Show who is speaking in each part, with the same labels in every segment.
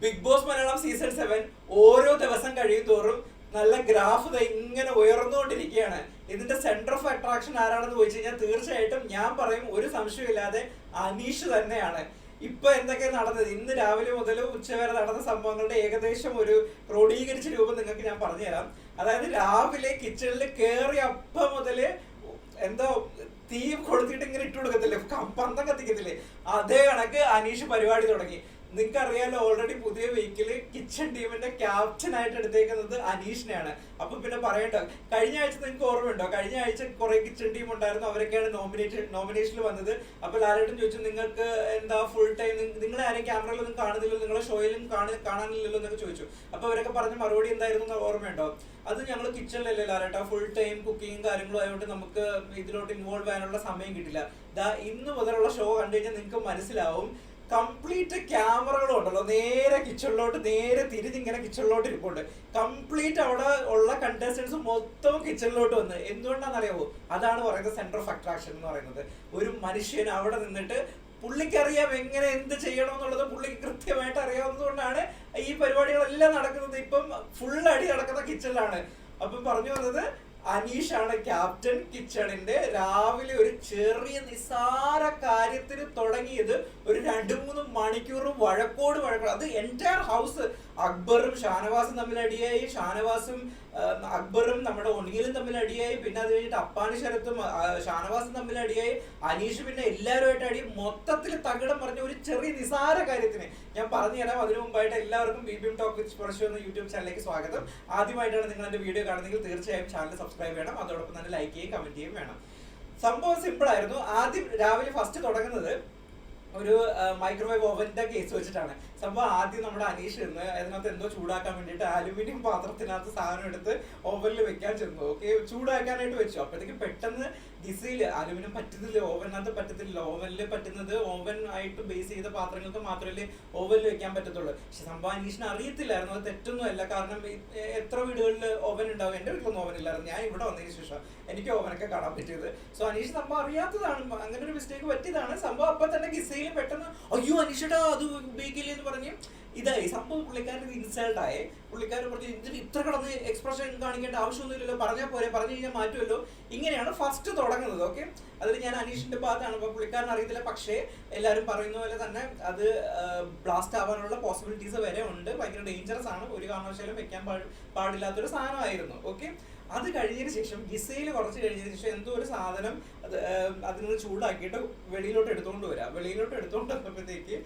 Speaker 1: Bigg Boss Malayalam season seven ഓരോ ദിവസം കഴിയും തോറും നല്ല ഗ്രാഫ് ഇങ്ങനെ ഉയർന്നുകൊണ്ടിരിക്കുകയാണ്. ഇതിന്റെ സെന്റർ ഓഫ് അട്രാക്ഷൻ ആരാണെന്ന് ചോദിച്ചു കഴിഞ്ഞാൽ തീർച്ചയായിട്ടും ഞാൻ പറയും ഒരു സംശയമില്ലാതെ അനീഷ് തന്നെയാണ്. ഇപ്പൊ എന്തൊക്കെ നടന്നത്? ഇന്ന് രാവിലെ മുതൽ ഉച്ചവരെ നടന്ന സംഭവങ്ങളുടെ ഏകദേശം ഒരു ക്രോഡീകരിച്ച രൂപം നിങ്ങൾക്ക് ഞാൻ പറഞ്ഞുതരാം. അതായത് രാവിലെ കിച്ചണിൽ കയറി അപ്പം മുതൽ എന്തോ തീ കൊടുത്തിട്ട് ഇങ്ങനെ ഇട്ടു കൊടുക്കത്തില്ലേ പന്തം കത്തിക്കത്തില്ലേ? അതേ കണക്ക് അനീഷ് പരിപാടി തുടങ്ങി. നിങ്ങൾക്ക് അറിയാലോ ഓൾറെഡി പുതിയ വീക്കിൽ കിച്ചൺ ടീമിന്റെ ക്യാപ്റ്റൻ ആയിട്ട് എടുത്തേക്കുന്നത് അനീഷിനെയാണ്. അപ്പൊ പിന്നെ പറയട്ടോ കഴിഞ്ഞ ആഴ്ച നിങ്ങൾക്ക് ഓർമ്മയുണ്ടോ? കഴിഞ്ഞ ആഴ്ച കുറെ കിച്ചൺ ടീം ഉണ്ടായിരുന്നു അവരൊക്കെയാണ് നോമിനേറ്റ് നോമിനേഷനിൽ വന്നത്. അപ്പൊ ലാലേട്ടൻ ചോദിച്ചു നിങ്ങൾക്ക് എന്താ ഫുൾ ടൈം നിങ്ങൾ ആരെയും ക്യാമറയിലൊന്നും കാണുന്നില്ലല്ലോ? നിങ്ങളെ ഷോയിലും കാണ- കാണാനില്ലല്ലോ? എന്നൊക്കെ ചോദിച്ചു. അപ്പൊ അവരൊക്കെ പറഞ്ഞ മറുപടി എന്തായിരുന്നു ഓർമ്മയുണ്ടോ? അത് ഞങ്ങൾ കിച്ചണിലല്ലേ ലാലേട്ടാ ഫുൾ ടൈം കുക്കിങ്ങും കാര്യങ്ങളും ആയതുകൊണ്ട് നമുക്ക് ഇതിലോട്ട് ഇൻവോൾവ് ആകാനുള്ള സമയം കിട്ടില്ല. ദാ ഇന്ന് മുതലുള്ള ഷോ കണ്ടു കഴിഞ്ഞാൽ നിങ്ങൾക്ക് മനസ്സിലാവും കംപ്ലീറ്റ് ക്യാമറകളും ഉണ്ടല്ലോ നേരെ കിച്ചണിലോട്ട് നേരെ തിരിഞ്ഞിങ്ങനെ കിച്ചണിലോട്ട് ഇരിപ്പുണ്ട്. കംപ്ലീറ്റ് അവിടെ ഉള്ള കണ്ടസ്റ്റൻസ് മൊത്തം കിച്ചണിലോട്ട് വന്ന്. എന്തുകൊണ്ടാണെന്ന് അറിയാവോ അതാണ് പറയുന്നത് സെന്റർ ഓഫ് അട്രാക്ഷൻ എന്ന് പറയുന്നത്. ഒരു മനുഷ്യൻ അവിടെ നിന്നിട്ട് പുള്ളിക്കറിയാം എങ്ങനെ എന്ത് ചെയ്യണം എന്നുള്ളത് പുള്ളിക്ക് കൃത്യമായിട്ട് അറിയാവുന്നതുകൊണ്ടാണ് ഈ പരിപാടികളെല്ലാം നടക്കുന്നത്. ഇപ്പം ഫുൾ അടി നടക്കുന്ന കിച്ചണിലാണ് അപ്പം പറഞ്ഞു വന്നത് അനീഷാണ് ക്യാപ്റ്റൻ കിച്ചണിന്റെ. രാവിലെ ഒരു ചെറിയ നിസാര കാര്യത്തിന് തുടങ്ങിയത് ഒരു രണ്ട് മൂന്ന് മണിക്കൂർ വഴക്കോട് വഴക്കോട്. അത് എന്റയർ ഹൗസ് അക്ബറും ഷാനവാസും തമ്മിൽ അടിയായി. ഷാനവാസും അക്ബറും നമ്മുടെ ഒണിയിലും തമ്മിൽ അടിയായി. പിന്നെ അത് കഴിഞ്ഞിട്ട് അപ്പാനി ശരത്തും ഷാനവാസും തമ്മിൽ അടിയായി. അനീഷ് പിന്നെ എല്ലാവരുമായിട്ട് അടി. മൊത്തത്തിൽ തകിടം പറഞ്ഞ ഒരു ചെറിയ നിസാര കാര്യത്തിന് ഞാൻ പറഞ്ഞു തരാം. അതിനു മുമ്പായിട്ട് എല്ലാവർക്കും B B talk with Sparshu എന്ന യൂട്യൂബ് ചാനലിലേക്ക് സ്വാഗതം. ആദ്യമായിട്ടാണ് നിങ്ങൾ എന്റെ വീഡിയോ കാണുന്നെങ്കിൽ തീർച്ചയായും ചാനൽ സബ്സ്ക്രൈബ് ചെയ്യണം. അതോടൊപ്പം തന്നെ ലൈക്ക് ചെയ്യുകയും കമന്റ് ചെയ്യുകയും വേണം. സംഭവം സിമ്പിൾ ആയിരുന്നു. ആദ്യം രാവിലെ ഫസ്റ്റ് തുടങ്ങുന്നത് ഒരു മൈക്രോവേവ് ഓവന്റെ കേസ് വെച്ചിട്ടാണ്. സംഭവം ആദ്യം നമ്മുടെ അനീഷ് ഇന്ന് അതിനകത്ത് എന്തോ ചൂടാക്കാൻ വേണ്ടിയിട്ട് അലുമിനിയം പാത്രത്തിനകത്ത് സാധനം എടുത്ത് ഓവനിൽ വെക്കാൻ ചെന്നു. ഓക്കെ ചൂടാക്കാനായിട്ട് വെച്ചു. അപ്പോഴത്തേക്ക് പെട്ടെന്ന് ഗിസയിൽ അലുമിനിയം പറ്റുന്നില്ല ഓവനകത്ത് പറ്റത്തില്ല. ഓവനിൽ പറ്റുന്നത് ഓവൻ ആയിട്ട് ബേസ് ചെയ്ത പാത്രങ്ങൾക്ക് മാത്രമല്ലേ ഓവനിൽ വെക്കാൻ പറ്റത്തുള്ളൂ. പക്ഷെ സംഭവം അനീഷിന് അറിയത്തില്ലായിരുന്നു. അത് തെറ്റൊന്നും അല്ല. കാരണം എത്ര വീടുകളിൽ ഓവൻ ഉണ്ടാവും? എന്റെ വീട്ടിലൊന്നും ഓവൻ ഇല്ലായിരുന്നു. ഞാൻ ഇവിടെ വന്നതിന് ശേഷം എനിക്ക് ഓവനൊക്കെ കാണാൻ പറ്റിയത്. സോ അനീഷ് സംഭവം അറിയാത്തതാണ്. അങ്ങനെ ഒരു മിസ്റ്റേക്ക് പറ്റിയതാണ്. സംഭവം അപ്പൊ തന്നെ ഗിസയിൽ പെട്ടെന്ന് അയ്യോ അനീഷേട്ടാ അത് ഉപയോഗിക്കില്ലേ എന്ന് പറഞ്ഞ് ഇതായി സംഭവം പുള്ളിക്കാരൻ ഇൻസൾട്ട് ആയി. പുള്ളിക്കാരൻ പറഞ്ഞു ഇതിന് ഇത്ര കടന്ന് എക്സ്പ്രഷൻ കാണിക്കേണ്ട ആവശ്യമൊന്നുമില്ലല്ലോ. പറഞ്ഞാൽ പോരെ പറഞ്ഞു കഴിഞ്ഞാൽ മാറ്റുമല്ലോ. ഇങ്ങനെയാണ് ഫസ്റ്റ് തുടങ്ങുന്നത് ഓക്കെ അതിൽ ഞാൻ അനീഷിന്റെ ഭാഗത്താണ് അപ്പൊ പുള്ളിക്കാരൻ അറിയത്തില്ല. പക്ഷേ എല്ലാവരും പറയുന്ന പോലെ തന്നെ അത് ബ്ലാസ്റ്റ് ആവാനുള്ള പോസിബിലിറ്റീസ് വരെ ഉണ്ട്. ഭയങ്കര ഡേഞ്ചറസ് ആണ്. ഒരു കാരണവശാലും വെക്കാൻ പാടി- പാടില്ലാത്തൊരു സാധനമായിരുന്നു ഓക്കെ അത് കഴിഞ്ഞതിന് ശേഷം ഗിസയിൽ കുറച്ച് കഴിഞ്ഞതിന് ശേഷം എന്തോ ഒരു സാധനം അത് അതിൽ നിന്ന് ചൂടാക്കിയിട്ട് വെളിയിലോട്ട് എടുത്തുകൊണ്ട് വരാം. വെളിയിലോട്ട് എടുത്തുകൊണ്ട് വന്നപ്പോഴത്തേക്ക്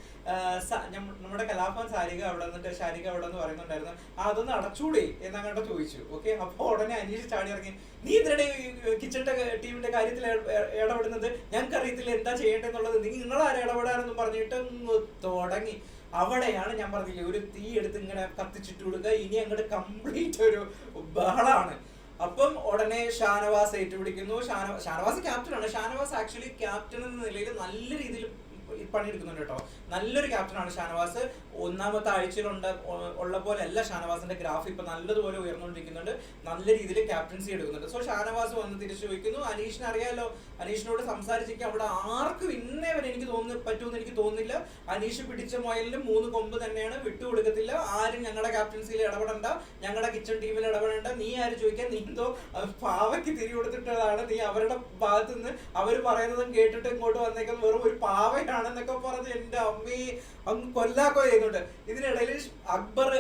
Speaker 1: നമ്മുടെ കലാഭവൻ സാരിക അവിടെ നിന്നിട്ട് ശാരിക അവിടെ നിന്ന് പറയുന്നുണ്ടായിരുന്നു. "ആ, അതൊന്ന് അടച്ചൂടെ എന്നങ്ങോട്ട് ചോദിച്ചു. ഓക്കെ അപ്പോൾ ഉടനെ അനീഷ് ചാടി ഇറങ്ങി നീ ഇതിനിടെ കിച്ചണിന്റെ ടീമിന്റെ കാര്യത്തിൽ ഇട- ഇടപെടുന്നത്? ഞങ്ങൾക്ക് അറിയത്തില്ല എന്താ ചെയ്യേണ്ടതെന്നുള്ളത്. നിങ്ങൾ ആരെ ഇടപെടാനെന്നും പറഞ്ഞിട്ട് തുടങ്ങി. അവിടെയാണ് ഞാൻ പറഞ്ഞില്ലേ ഒരു തീ എടുത്ത് ഇങ്ങനെ കത്തിച്ചിട്ട് കൊടുക്കുക ഇനി അങ്ങോട്ട് കംപ്ലീറ്റ് ഒരു ബഹളാണ്. അപ്പം ഉടനെ ഷാനവാസ് ഏറ്റുപിടിക്കുന്നു. ഷാനവാസ് ഷാനവാസ് ക്യാപ്റ്റനാണ് ഷാനവാസ് ആക്ച്വലി ക്യാപ്റ്റൻ എന്ന നിലയിൽ നല്ല രീതിയിൽ പണിയെടുക്കുന്നുണ്ട് കേട്ടോ. നല്ലൊരു ക്യാപ്റ്റനാണ് ഷാനവാസ്. ഒന്നാമത്തെ ആഴ്ചയിലുണ്ട് ഉള്ള പോലെ അല്ല ഷാനവാസിന്റെ ഗ്രാഫ് ഇപ്പൊ നല്ലതുപോലെ ഉയർന്നുകൊണ്ടിരിക്കുന്നുണ്ട്. നല്ല രീതിയിൽ ക്യാപ്റ്റൻസി എടുക്കുന്നുണ്ട്. സോ ഷാനവാസ് വന്ന് തിരിച്ചു ചോദിക്കുന്നു അനീഷിനെ അറിയാലോ? അനീഷിനോട് സംസാരിച്ചിരിക്കും അവിടെ ആർക്കും ഇന്നേ വരെ എനിക്ക് തോന്നുന്നു പറ്റുമെന്ന് എനിക്ക് തോന്നുന്നില്ല. അനീഷ് പിടിച്ച മൊയലിന് മൂന്ന് കൊമ്പ് തന്നെയാണ് വിട്ടുകൊടുക്കത്തില്ല. ആരും ഞങ്ങളുടെ ക്യാപ്റ്റൻസിയിൽ ഇടപെടണ്ട. ഞങ്ങളുടെ കിച്ചൺ ടീമിൽ ഇടപെടേണ്ട. നീ ആര് ചോദിക്കാൻ? നീ എന്തോ പാവയ്ക്ക് തിരി കൊടുത്തിട്ടതാണ്. നീ അവരുടെ ഭാഗത്തുനിന്ന് അവർ പറയുന്നതും കേട്ടിട്ട് ഇങ്ങോട്ട് വന്നേക്കുന്നത് വെറും ഒരു പാവയാണെന്നൊക്കെ പറഞ്ഞ് എന്റെ അമ്മയെ അങ്ങ് കൊല്ലാക്കോ ചെയ്യുന്നുണ്ട് ഇതിനിടയിൽ അക്ബർ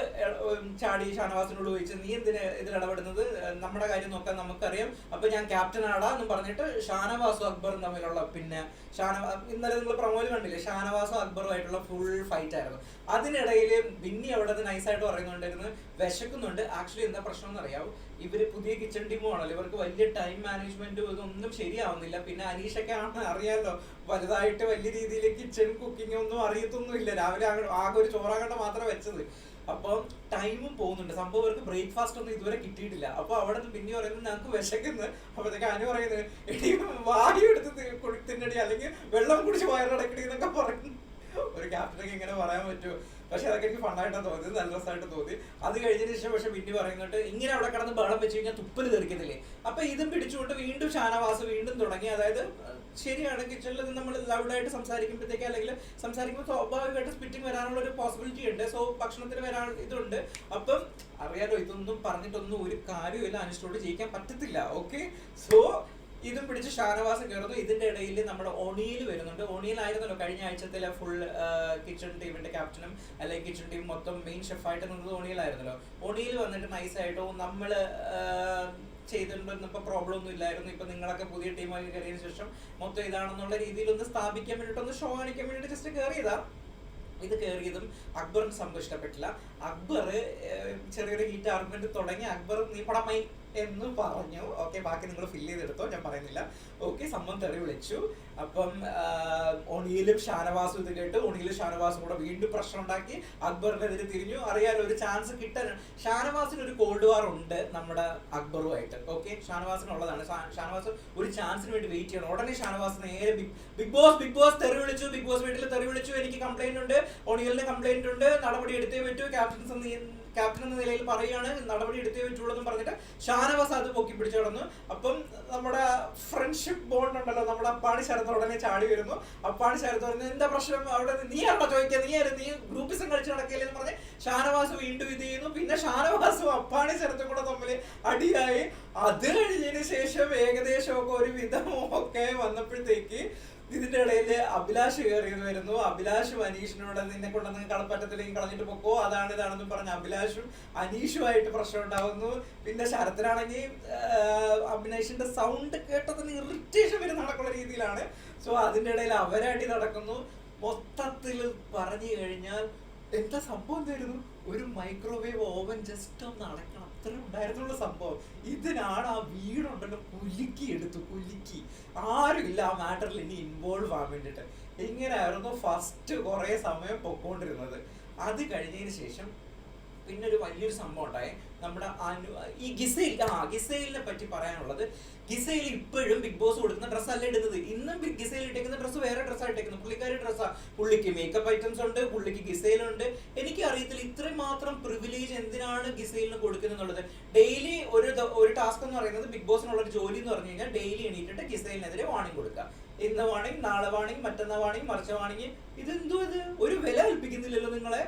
Speaker 1: ചാടി ഷാനവാസിനോട് ചോദിച്ചു നീ എന്തിന് ഇതിൽ ഇടപെടുന്നത്? നമ്മുടെ കാര്യം നോക്കാൻ നമുക്കറിയാം. അപ്പൊ ഞാൻ ക്യാപ്റ്റൻ ആടാ എന്ന് പറഞ്ഞിട്ട് ഷാനവാസും അക്ബറും തമ്മിലുള്ള പിന്നെ ഷാനവാ ഇന്നലെ നിങ്ങൾ പ്രമോദ് കണ്ടില്ലേ? ഷാനവാസും അക്ബറും ആയിട്ടുള്ള ഫുൾ ഫൈറ്റ് ആയിരുന്നു. അതിനിടയിൽ ബിന്നി അവിടെ നൈസായിട്ട് പറയുന്നുണ്ടായിരുന്നു വിശക്കുന്നുണ്ട്. ആക്ച്വലി എന്താ പ്രശ്നം എന്നറിയാവും? ഇവർ പുതിയ കിച്ചൺ ടീമും ആണല്ലോ. ഇവർക്ക് വലിയ ടൈം മാനേജ്മെന്റും ഇതൊന്നും ശരിയാവുന്നില്ല. പിന്നെ അനീഷൊക്കെ ആണ് അറിയാലോ വലുതായിട്ട് വലിയ രീതിയിൽ കിച്ചൺ കുക്കിംഗ് ഒന്നും അറിയത്തൊന്നുമില്ല. രാവിലെ ആകെ- ഒരു ചോറാകണ്ട മാത്രം വെച്ചത്. അപ്പം ടൈമും പോകുന്നുണ്ട്. സംഭവം അവർക്ക് ബ്രേക്ക്ഫാസ്റ്റ് ഒന്നും ഇതുവരെ കിട്ടിയിട്ടില്ല. അപ്പൊ അവിടെ നിന്ന് പിന്നെ പറയുന്നത് ഞങ്ങൾക്ക് വിശക്കുന്നു. അപ്പോഴത്തേക്ക് അനു പറയുന്നത് വായു എടുത്ത് അടി അല്ലെങ്കിൽ വെള്ളം കുടിച്ച് വയറടക്കടി എന്നൊക്കെ പറയുന്നു. ഒരു ക്യാപ്റ്റനൊക്കെ ഇങ്ങനെ പറയാൻ പറ്റുമോ? പക്ഷെ അതൊക്കെ എനിക്ക് ഫണ്ടായിട്ടാണ് തോന്നിയത്. നല്ല രസമായിട്ട് തോന്നി. അത് കഴിഞ്ഞതിന് ശേഷം പക്ഷെ പിന്നെ പറയുന്നുണ്ട് ഇങ്ങനെ അവിടെ കിടന്ന് ബഹളം വെച്ച് കഴിഞ്ഞാൽ തുപ്പൽ തെറിക്കത്തില്ലേ? അപ്പൊ ഇതും പിടിച്ചുകൊണ്ട് വീണ്ടും ഷാനവാസ് വീണ്ടും തുടങ്ങി. അതായത് ശരിയാണ് കിച്ചണിൽ നമ്മൾ ലൗഡായിട്ട് സംസാരിക്കുമ്പോഴത്തേക്ക് അല്ലെങ്കിൽ സംസാരിക്കുമ്പോൾ സ്വാഭാവികമായിട്ട് സ്പിറ്റിംഗ് വരാനുള്ള ഒരു പോസിബിലിറ്റി ഉണ്ട്. സോ ഭക്ഷണത്തിന് വരാൻ ഇതുണ്ട്. അപ്പം അറിയാലോ ഇതൊന്നും പറഞ്ഞിട്ടൊന്നും ഒരു കാര്യമില്ല അനുഷ്ഠോട് ജയിക്കാൻ പറ്റത്തില്ല. ഓക്കെ സോ ഇതും പിടിച്ച് ഷാനവാസ് കയറുന്നു. ഇതിന്റെ ഇടയിൽ നമ്മുടെ ഒണിയിൽ വരുന്നുണ്ട്. ഒണിയിലായിരുന്നല്ലോ കഴിഞ്ഞ ആഴ്ചത്തിലെ ഫുൾ കിച്ചൺ ടീമിന്റെ ക്യാപ്റ്റനും അല്ലെങ്കിൽ കിച്ചൺ ടീം മൊത്തം മെയിൻ ഷെഫായിട്ട് നിന്നത് ഒണിയിലായിരുന്നല്ലോ. ഒണിയിൽ വന്നിട്ട് നൈസായിട്ടോ നമ്മൾ ചെയ്തിട്ടുണ്ടെന്ന് ഇപ്പൊ പ്രോബ്ലം ഒന്നും ഇല്ലായിരുന്നു. ഇപ്പൊ നിങ്ങളൊക്കെ പുതിയ ടീമായി കയറിയതിനു ശേഷം മൊത്തം ഇതാണെന്നുള്ള രീതിയിൽ ഒന്ന് സ്ഥാപിക്കാൻ വേണ്ടിയിട്ട് ഒന്ന് ഷോ കാണിക്കാൻ വേണ്ടിയിട്ട് ജസ്റ്റ് കയറിയതാ. ഇത് കയറിയതും അക്ബറിന് സംഭവം ഇഷ്ടപ്പെട്ടില്ല. അക്ബർ ചെറിയൊരു ഹീറ്റ് ആർഗ്യുമെന്റ് തുടങ്ങി. അക്ബർ നീ പടമായി എന്ന് പറഞ്ഞു. ഓക്കെ ബാക്കി നിങ്ങൾ ഫില്ല് ചെയ്തെടുത്തോ ഞാൻ പറയുന്നില്ല. ഓക്കെ സമ്മം തെറി വിളിച്ചു. അപ്പം ഒണിയിലും ഷാനവാസും ഇത് കേട്ട് ഒണിയിലും ഷാനവാസും കൂടെ വീണ്ടും പ്രശ്നം ഉണ്ടാക്കി. അക്ബറിനെതിരെ തിരിഞ്ഞു. അറിയാലോ ഒരു ചാൻസ് കിട്ടാൻ. ഷാനവാസിന് ഒരു കോൾഡ് വാർ ഉണ്ട് നമ്മുടെ അക്ബറുമായിട്ട്. ഓക്കെ ഷാനവാസിനുള്ളതാണ്. ഷാനവാസ് ഒരു ചാൻസിന് വേണ്ടി വെയിറ്റ് ചെയ്യണം. ഉടനെ ഷാനവാസ് നേരെ ബിഗ് ബോസ് ബിഗ് ബോസ് തെറി വിളിച്ചു. ബിഗ് ബോസ് വീട്ടിൽ തെറി വിളിച്ചു. എനിക്ക് കംപ്ലൈന്റ് ഉണ്ട്. ഒണിയലിന് കംപ്ലൈന്റ് ഉണ്ട്. നടപടി എടുത്തേ പറ്റൂ. ക്യാപ്റ്റൻസ് ക്യാപ്റ്റൻ എന്ന നിലയിൽ പറയുകയാണ് നടപടി എടുത്തേ പറ്റുള്ളൂ എന്ന് പറഞ്ഞിട്ട് ഷാനവാസ് അത് പൊക്കി പിടിച്ചു കിടന്നു അപ്പം നമ്മുടെ ഫ്രണ്ട്ഷിപ്പ് ബോണ്ട് ഉണ്ടല്ലോ നമ്മുടെ അപ്പാണി ശരത്ത് ഉടനെ ചാടി വരുന്നു. അപ്പാണി ശരത്ത് പറഞ്ഞു എന്താ പ്രശ്നം? അവിടെ നീ ആണോ ചോദിക്കുക നീ ആരും? നീ ഗ്രൂപ്പിസം കളിച്ച് നടക്കില്ല? എന്ന് പറഞ്ഞ് ഷാനവാസ് വീണ്ടും ഇത് ചെയ്യുന്നു. പിന്നെ ഷാനവാസും അപ്പാണി ശരത്തും കൂടെ തമ്മിൽ അടിയായി. അത് കഴിഞ്ഞതിന് ശേഷം ഏകദേശം ഒക്കെ ഒരു ഒക്കെ വന്നപ്പോഴത്തേക്ക് ഇതിന്റെ ഇടയിൽ അഭിലാഷ് കയറി വരുന്നു. അഭിലാഷ് അനീഷിനോട് നിന്നെ കൊണ്ടൊന്നും കളപ്പറ്റത്തിലേക്ക് കളഞ്ഞിട്ട് പൊക്കോ? അതാണ് ഇതാണെന്നും പറഞ്ഞ് അഭിലാഷും അനീഷുമായിട്ട് പ്രശ്നം ഉണ്ടാവുന്നു. പിന്നെ ശരത്തിനാണെങ്കിൽ അഭിനേഷിന്റെ സൗണ്ട് കേട്ടതിന് ഇറിറ്റേഷൻ വരെ നടക്കുന്ന രീതിയിലാണ്. സോ അതിന്റെ ഇടയിൽ അവരടി നടക്കുന്നു. മൊത്തത്തിൽ പറഞ്ഞു കഴിഞ്ഞാൽ എന്താ സംഭവം എന്തായിരുന്നു? ഒരു മൈക്രോവേവ് ഓവൻ ജസ്റ്റ് ഒന്ന് അടക്കണം. അത്ര ഉണ്ടായിരുന്നുള്ള സംഭവം. ഇതിനാണ് ആ വീടുണ്ടല്ലോ കുലുക്കി എടുത്തു കുലുക്കി. ആരുമില്ല ആ മാറ്ററിൽ ഇനി ഇൻവോൾവ് ആവാൻ വേണ്ടിയിട്ട്. ഇങ്ങനെയായിരുന്നു ഫസ്റ്റ് കുറേ സമയം പൊക്കോണ്ടിരുന്നത്. അത് കഴിഞ്ഞതിന് ശേഷം പിന്നെ ഒരു വലിയൊരു സംഭവം ഉണ്ടായി. നമ്മുടെ ഈ ഗിസയിൽ ആ ഗിസയിലിനെ പറ്റി പറയാനുള്ളത് ഗിസയിൽ ഇപ്പോഴും ബിഗ് ബോസ് കൊടുക്കുന്ന ഡ്രസ്സ് അല്ല ഇടുന്നത്? ഇന്നും ഗിസൈൽ ഇട്ടേക്കുന്ന ഡ്രസ്സ് വേറെ ഡ്രസ്സാണ് ഇട്ടേക്കുന്നത്. പുള്ളിക്കാരി ഡ്രസ്സാ. പുള്ളിക്ക് മേക്കപ്പ് ഐറ്റംസ് ഉണ്ട് പുള്ളിക്ക് ഗിസയിലുണ്ട്. എനിക്ക് അറിയത്തില്ല ഇത്രയും മാത്രം പ്രിവിലേജ് എന്തിനാണ് ഗിസയിലിന് കൊടുക്കുന്നത് എന്നുള്ളത് ഡെയിലി ഒരു ഒരു ടാസ്ക് എന്ന് പറയുന്നത് ബിഗ് ബോസിനുള്ള ഒരു ജോലി എന്ന് പറഞ്ഞു കഴിഞ്ഞാൽ ഡെയിലി എണീറ്റിട്ട് ഗിസയിലിനെതിരെ വാണിംഗ് കൊടുക്കുക. ഇന്ന് വാണിംഗ് നാളെ വാണിംഗ് മറ്റന്നാ വാണിംഗ് മറിച്ച വാണിംഗ് ഇതെന്തോ ഇത്? ഒരു വില കൽപ്പിക്കുന്നില്ലല്ലോ നിങ്ങളെ.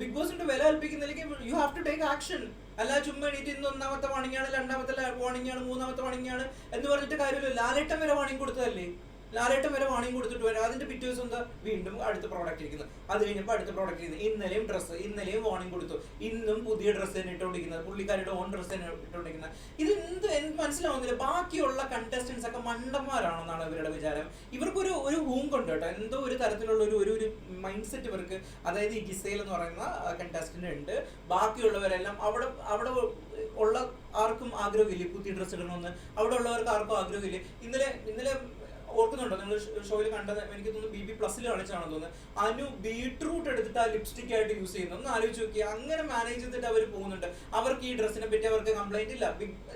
Speaker 1: ബിഗ് ബോസിന്റെ വില കൽപ്പിക്കുന്നില്ലെങ്കിൽ you have to take action അല്ല ചുമ്മാ എണീറ്റ് ഇന്ന് ഒന്നാമത്തെ വാണിങ്ങാണ് രണ്ടാമത്തെ വാണിങ്ങാണ് മൂന്നാമത്തെ വാണിങ്ങാണ് എന്ന് പറഞ്ഞിട്ട് കാര്യമില്ല. ലാലേട്ടൻ വരെ വാണിംഗ് കൊടുത്തതല്ലേ? ലാലേട്ടൻ വരെ വാണിംഗ് കൊടുത്തിട്ട് വരാം. അതിന്റെ പിറ്റേ ദിവസം എന്താ? വീണ്ടും അടുത്ത പ്രോഡക്റ്റ് ഇരിക്കുന്നത് അത് കഴിഞ്ഞപ്പോൾ അടുത്ത പ്രോഡക്റ്റ് ഇരിക്കുന്നത് ഇന്നലെയും ഡ്രസ്സ് ഇന്നലെയും വാണിംഗ് കൊടുത്തു. ഇന്നും പുതിയ ഡ്രസ്സ് തന്നെ ഇട്ടുകൊണ്ടിരിക്കുന്നത് പുള്ളിക്കാരുടെ ഓൺ ഡ്രസ്സ് തന്നെ ഇട്ടുകൊണ്ടിരിക്കുന്നത് ഇത് എന്ത് എനിക്ക് മനസ്സിലാവുന്നില്ല. ബാക്കിയുള്ള കണ്ടസ്റ്റൻസ് ഒക്കെ മണ്ടന്മാരാണെന്നാണ് ഇവരുടെ വിചാരം. ഇവർക്കൊരു ഒരു ഹൂം കൊണ്ട് കേട്ടോ. എന്തോ ഒരു തരത്തിലുള്ള ഒരു ഒരു മൈൻഡ് സെറ്റ് ഇവർക്ക്. അതായത് ഈ ഗിസൈൽ എന്ന് പറയുന്ന കണ്ടസ്റ്റന്റ് ഉണ്ട്. ബാക്കിയുള്ളവരെല്ലാം അവിടെ അവിടെ ഉള്ള ആർക്കും ആഗ്രഹമില്ലേ? പുതിയ ഡ്രസ്സ് ഇടണമെന്ന്. അവിടെ ഉള്ളവർക്ക് ആർക്കും ആഗ്രഹമില്ലേ? ഇന്നലെ ഇന്നലെ ഓർക്കുന്നുണ്ടോ? നിങ്ങൾ ഷോയിൽ കണ്ടത് എനിക്ക് തോന്നുന്നു ബി ബി പ്ലസ്സിൽ കളിച്ചാണെന്ന് തോന്നുന്നു. അനു ബീട്രൂട്ട് എടുത്തിട്ട് ആ ലിപ്സ്റ്റിക് ആയിട്ട് യൂസ് ചെയ്യുന്നു. ഒന്ന് ആലോചിച്ച് നോക്കി അങ്ങനെ മാനേജ് ചെയ്തിട്ട് അവർ പോകുന്നുണ്ട്. അവർക്ക് ഈ ഡ്രസ്സിനെ പറ്റി അവർക്ക് കംപ്ലൈന്റ് ഇല്ല.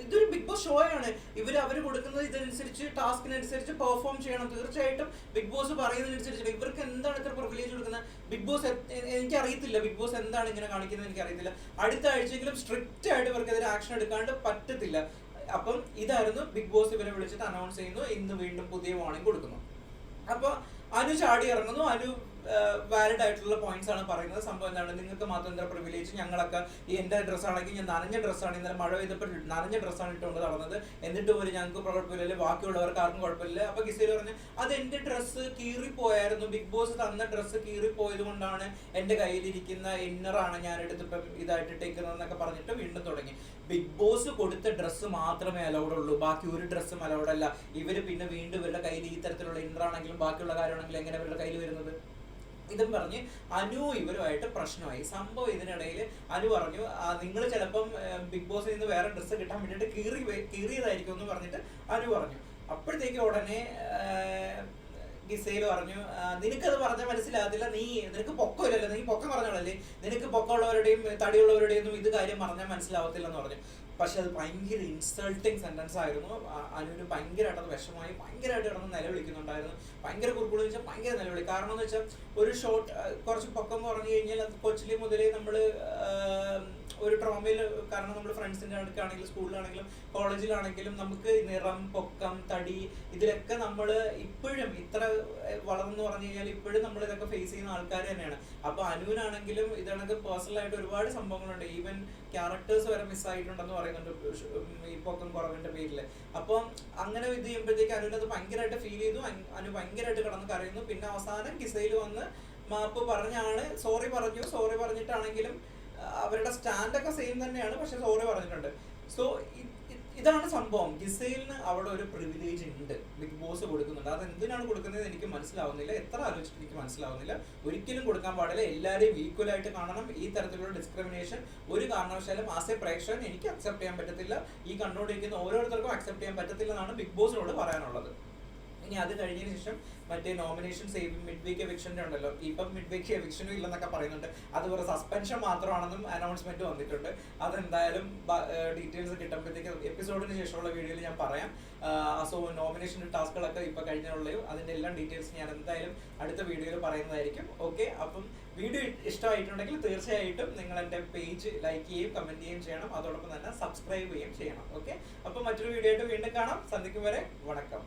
Speaker 1: ഇതൊരു ബിഗ് ബോസ് ഷോ ആണ്. ഇവർ അവർ കൊടുക്കുന്നത് ഇതനുസരിച്ച് ടാസ്കിനനുസരിച്ച് പെർഫോം ചെയ്യണം. തീർച്ചയായിട്ടും ബിഗ് ബോസ് പറയുന്നതിനനുസരിച്ച് ഇവർക്ക് എന്താണ് ഇത്ര പ്രിവിലേജ് കൊടുക്കുന്നത്? ബിഗ് ബോസ് എനിക്ക് അറിയത്തില്ല ബിഗ് ബോസ് എന്താണ് ഇങ്ങനെ കാണിക്കുന്നത് എനിക്ക് അറിയത്തില്ല അടുത്ത ആഴ്ചയെങ്കിലും സ്ട്രിക്റ്റ് ആയിട്ട് ഇവർക്കെതിരെ ആക്ഷൻ എടുക്കാണ്ട് പറ്റത്തില്ല. അപ്പം ഇതായിരുന്നു ബിഗ് ബോസ് ഇവരെ വിളിച്ചിട്ട് അനൗൺസ് ചെയ്യുന്നു ഇന്ന് വീണ്ടും പുതിയ വാണിംഗ് കൊടുക്കുന്നു. അപ്പൊ അനു ചാടി ഇറങ്ങുന്നു അനു വാലിഡ് ആയിട്ടുള്ള പോയിന്റ്സ് ആണ് പറയുന്നത്. സംഭവം എന്താണ്? നിങ്ങൾക്ക് മാത്രം എന്താ പ്രിവിലേജ് ഞങ്ങളൊക്കെ ഈ എന്റെ ഡ്രസ്സാണെങ്കിൽ ഞാൻ നനഞ്ഞ ഡ്രസ്സാണ് ഇന്നലെ മഴ പെയ്തപ്പോൾ നനഞ്ഞ ഡ്രസ്സാണ് ഇട്ടുകൊണ്ട് നടന്നത്. എന്നിട്ട് പോലും ഞങ്ങൾക്ക് കുഴപ്പമില്ല. ബാക്കിയുള്ളവർക്ക് ആർക്കും കുഴപ്പമില്ല. അപ്പൊ ഗിസേൽ പറഞ്ഞു അത് എന്റെ ഡ്രസ്സ് കീറിപ്പോയായിരുന്നു. ബിഗ് ബോസ് തന്ന ഡ്രസ്സ് കീറിപ്പോയത് കൊണ്ടാണ് എന്റെ കയ്യിലിരിക്കുന്ന ഇന്നറാണ് ഞാൻ എടുത്തിപ്പം ഇതായിട്ട് ഇട്ടേക്കുന്നതെന്നൊക്കെ പറഞ്ഞിട്ട് വീണ്ടും തുടങ്ങി. ബിഗ് ബോസ് കൊടുത്ത ഡ്രസ്സ് മാത്രമേ അലൗഡ് ഉള്ളൂ. ബാക്കി ഒരു ഡ്രസ്സും അലൗഡ് അല്ല. ഇവർ പിന്നെ വീണ്ടും ഇവരുടെ കയ്യിൽ ഈ തരത്തിലുള്ള ഇന്നറാണെങ്കിലും ബാക്കിയുള്ള കാര്യമാണെങ്കിലും എങ്ങനെ ഇവരുടെ കയ്യിൽ വരുന്നത്? ഇതും പറഞ്ഞ് അനു ഇവരുമായിട്ട് പ്രശ്നമായി. സംഭവം ഇതിനിടയിൽ അനു പറഞ്ഞു നിങ്ങൾ ചിലപ്പം ബിഗ് ബോസിൽ നിന്ന് വേറെ ഡ്രസ്സ് കിട്ടാൻ വേണ്ടിയിട്ട് കീറി കീറിയതായിരിക്കും എന്ന് പറഞ്ഞിട്ട് അനു പറഞ്ഞു. അപ്പോഴത്തേക്ക് ഉടനെ ഗിസയിൽ പറഞ്ഞു "ആ, നിനക്കത് പറഞ്ഞാൽ മനസ്സിലാകത്തില്ല നീ നിനക്ക് പൊക്കമില്ലല്ലോ നീ പൊക്കം പറഞ്ഞോളല്ലേ നിനക്ക് പൊക്കമുള്ളവരുടെയും തടിയുള്ളവരുടെയും ഒന്നും ഇത് കാര്യം പറഞ്ഞാൽ മനസ്സിലാവത്തില്ല എന്ന് പറഞ്ഞു. പക്ഷെ അത് ഭയങ്കര ഇൻസൾട്ടിങ് സെന്റൻസ് ആയിരുന്നു. അനുവിന് ഭയങ്കരമായിട്ട് അത് വിഷമായി ഭയങ്കരമായിട്ട് കിടന്ന് നിലവിളിക്കുന്നുണ്ടായിരുന്നു. ഭയങ്കര കുറുക്കുളെന്ന് വെച്ചാൽ ഭയങ്കര നിലവിളി. കാരണം എന്ന് വെച്ചാൽ ഒരു ഷോട്ട് കുറച്ച് പൊക്കം പറഞ്ഞു കഴിഞ്ഞാൽ അത് കൊച്ചിലെ മുതലേ നമ്മൾ ഒരു ട്രോമയിൽ കാരണം നമ്മൾ ഫ്രണ്ട്സിന്റെ അടുക്കാണെങ്കിലും സ്കൂളിലാണെങ്കിലും കോളേജിലാണെങ്കിലും നമുക്ക് നിറം പൊക്കം തടി ഇതിലൊക്കെ നമ്മൾ ഇപ്പോഴും ഇത്ര വളർന്നു പറഞ്ഞു കഴിഞ്ഞാൽ ഇപ്പോഴും നമ്മൾ ഇതൊക്കെ ഫേസ് ചെയ്യുന്ന ആൾക്കാർ തന്നെയാണ്. അപ്പൊ അനുവിനാണെങ്കിലും പേഴ്സണൽ ആയിട്ട് ഒരുപാട് സംഭവങ്ങളുണ്ട്. ഈവൻ ക്യാരക്ടേഴ്സ് വരെ മിസ്സായിട്ടുണ്ടെന്ന് പറയുന്നുണ്ട് ഈ പൊക്കം കുറവിന്റെ പേരിൽ അപ്പോൾ അങ്ങനെ ഇത് ചെയ്യുമ്പോഴത്തേക്ക് അനുവിനത് ഭയങ്കരമായിട്ട് ഫീൽ ചെയ്തു. അനു ഭയങ്കരമായിട്ട് കിടന്ന് കരയുന്നു. പിന്നെ അവസാനം കിസയിൽ വന്ന് മാപ്പ് പറഞ്ഞാണ് സോറി പറഞ്ഞു. സോറി പറഞ്ഞിട്ടാണെങ്കിലും അവരുടെ സ്റ്റാൻഡൊക്കെ സെയിം തന്നെയാണ് പക്ഷെ സോറി പറഞ്ഞിട്ടുണ്ട്. സോ ഇതാണ് സംഭവം. ഗിസയിലിന് അവിടെ ഒരു പ്രിവിലേജ് ഉണ്ട്. ബിഗ് ബോസ് കൊടുക്കുന്നുണ്ട്. അത് എന്തിനാണ് കൊടുക്കുന്നത് എനിക്ക് മനസ്സിലാവുന്നില്ല. എത്ര ആലോചിച്ചിട്ട് എനിക്ക് മനസ്സിലാവുന്നില്ല. ഒരിക്കലും കൊടുക്കാൻ പാടില്ല. എല്ലാവരെയും ഈക്വൽ ആയിട്ട് കാണണം. ഈ തരത്തിലുള്ള ഡിസ്ക്രിമിനേഷൻ ഒരു കാരണവശാലും ആസ് എ പ്രേക്ഷകൻ എനിക്ക് അക്സെപ്റ്റ് ചെയ്യാൻ പറ്റത്തില്ല. ഈ കണ്ടുകൊണ്ടിരിക്കുന്ന ഓരോരുത്തർക്കും അക്സെപ്റ്റ് ചെയ്യാൻ പറ്റത്തില്ല എന്നാണ് ബിഗ് ബോസിനോട് പറയാനുള്ളത്. ഇനി അത് കഴിഞ്ഞതിന് ശേഷം മറ്റേ നോമിനേഷൻ സേവ് മിഡ് വീക്ക് എവിക്ഷന്റെ ഉണ്ടല്ലോ. ഇപ്പം മിഡ് വീക്ക് എവിക്ഷനും ഇല്ലെന്നൊക്കെ പറയുന്നുണ്ട്. അത് ഒരു സസ്പെൻഷൻ മാത്രമാണെന്നും അനൗൺസ്മെന്റ് വന്നിട്ടുണ്ട്. അതെന്തായാലും ഡീറ്റെയിൽസ് കിട്ടുമ്പോഴത്തേക്ക് എപ്പിസോഡിന് ശേഷമുള്ള വീഡിയോയിൽ ഞാൻ പറയാം. സോ നോമിനേഷൻ ടാസ്കുകളൊക്കെ ഇപ്പൊ കഴിഞ്ഞുള്ളൂ അതിന്റെ എല്ലാം ഡീറ്റെയിൽസ് ഞാൻ എന്തായാലും അടുത്ത വീഡിയോയിൽ പറയുന്നതായിരിക്കും. ഓക്കെ അപ്പം വീഡിയോ ഇഷ്ടമായിട്ടുണ്ടെങ്കിൽ തീർച്ചയായിട്ടും നിങ്ങൾ എന്റെ പേജ് ലൈക്ക് ചെയ്യുകയും കമന്റ് ചെയ്യുകയും ചെയ്യണം. അതോടൊപ്പം തന്നെ സബ്സ്ക്രൈബ് ചെയ്യുകയും ചെയ്യണം. ഓക്കെ അപ്പം മറ്റൊരു വീഡിയോ ആയിട്ട് വീണ്ടും കാണാം. സന്ധിക്കും വരെ വണക്കം.